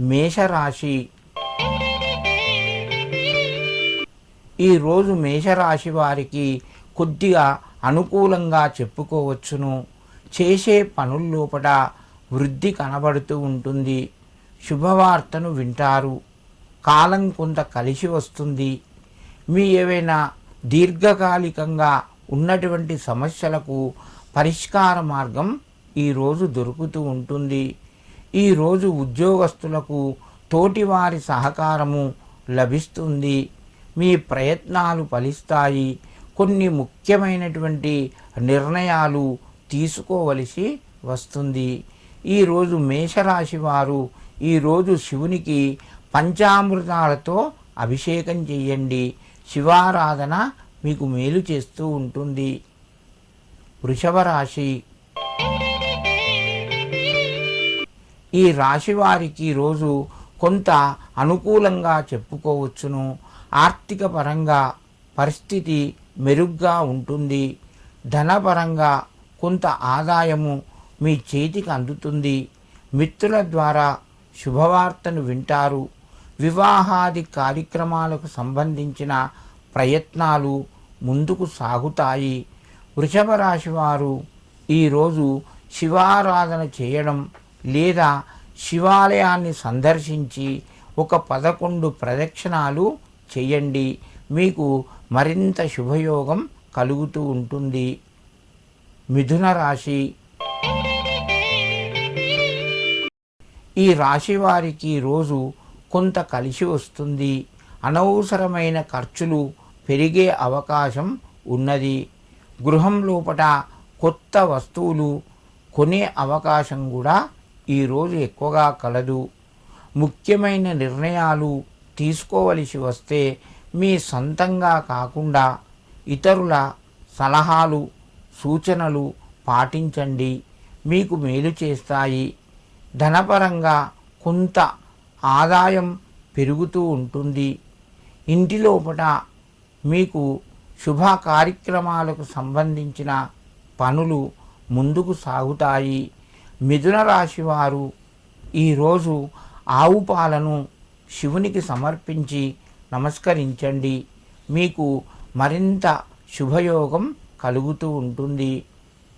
మేషరాశి. ఈరోజు మేషరాశి వారికి కొద్దిగా అనుకూలంగా చెప్పుకోవచ్చును. చేసే పనుల్లోపట వృద్ధి కనబడుతూ ఉంటుంది. శుభవార్తను వింటారు. కాలం కొంత కలిసి వస్తుంది. మీ ఏవైనా దీర్ఘకాలికంగా ఉన్నటువంటి సమస్యలకు పరిష్కార మార్గం ఈరోజు దొరుకుతూ ఉంటుంది. ఈరోజు ఉద్యోగస్తులకు తోటివారి సహకారము లభిస్తుంది. మీ ప్రయత్నాలు ఫలిస్తాయి. కొన్ని ముఖ్యమైనటువంటి నిర్ణయాలు తీసుకోవలసి వస్తుంది. ఈరోజు మేషరాశి వారు ఈరోజు శివునికి పంచామృతాలతో అభిషేకం చేయండి శివారాధన మీకు మేలు చేస్తూ ఉంటుంది. వృషభ రాశి ఈ రాశి వారికి రోజు కొంత అనుకూలంగా చెప్పుకోవచ్చును. ఆర్థిక పరంగా పరిస్థితి మెరుగ్గా ఉంటుంది. ధనపరంగా కొంత ఆదాయము మీ చేతికి అందుతుంది. మిత్రుల ద్వారా శుభవార్తను వింటారు. వివాహాది కార్యక్రమాలకు సంబంధించిన ప్రయత్నాలు ముందుకు సాగుతాయి. వృషభ రాశి వారు ఈరోజు శివారాధన చేయడం లేదా శివాలయాన్ని సందర్శించి ఒక పదకొండు ప్రదక్షిణాలు చేయండి. మీకు మరింత శుభయోగం కలుగుతూ ఉంటుంది. మిథున రాశి. ఈ రాశి వారికి రోజు కొంత కలిసి వస్తుంది. అనవసరమైన ఖర్చులు పెరిగే అవకాశం ఉన్నది. గృహం లోపల కొత్త వస్తువులు కొనే అవకాశం కూడా ఈరోజు ఎక్కువగా కలదు. ముఖ్యమైన నిర్ణయాలు తీసుకోవలసి వస్తే మీ సొంతంగా కాకుండా ఇతరుల సలహాలు సూచనలు పాటించండి. మీకు మేలు చేస్తాయి. ధనపరంగా కొంత ఆదాయం పెరుగుతూ ఉంటుంది. ఇంటి లోపల మీకు శుభ కార్యక్రమాలకు సంబంధించిన పనులు ముందుకు సాగుతాయి. మిథున రాశి వారు ఈరోజు ఆవు పాలను శివునికి సమర్పించి నమస్కరించండి. మీకు మరింత శుభయోగం కలుగుతూ ఉంటుంది.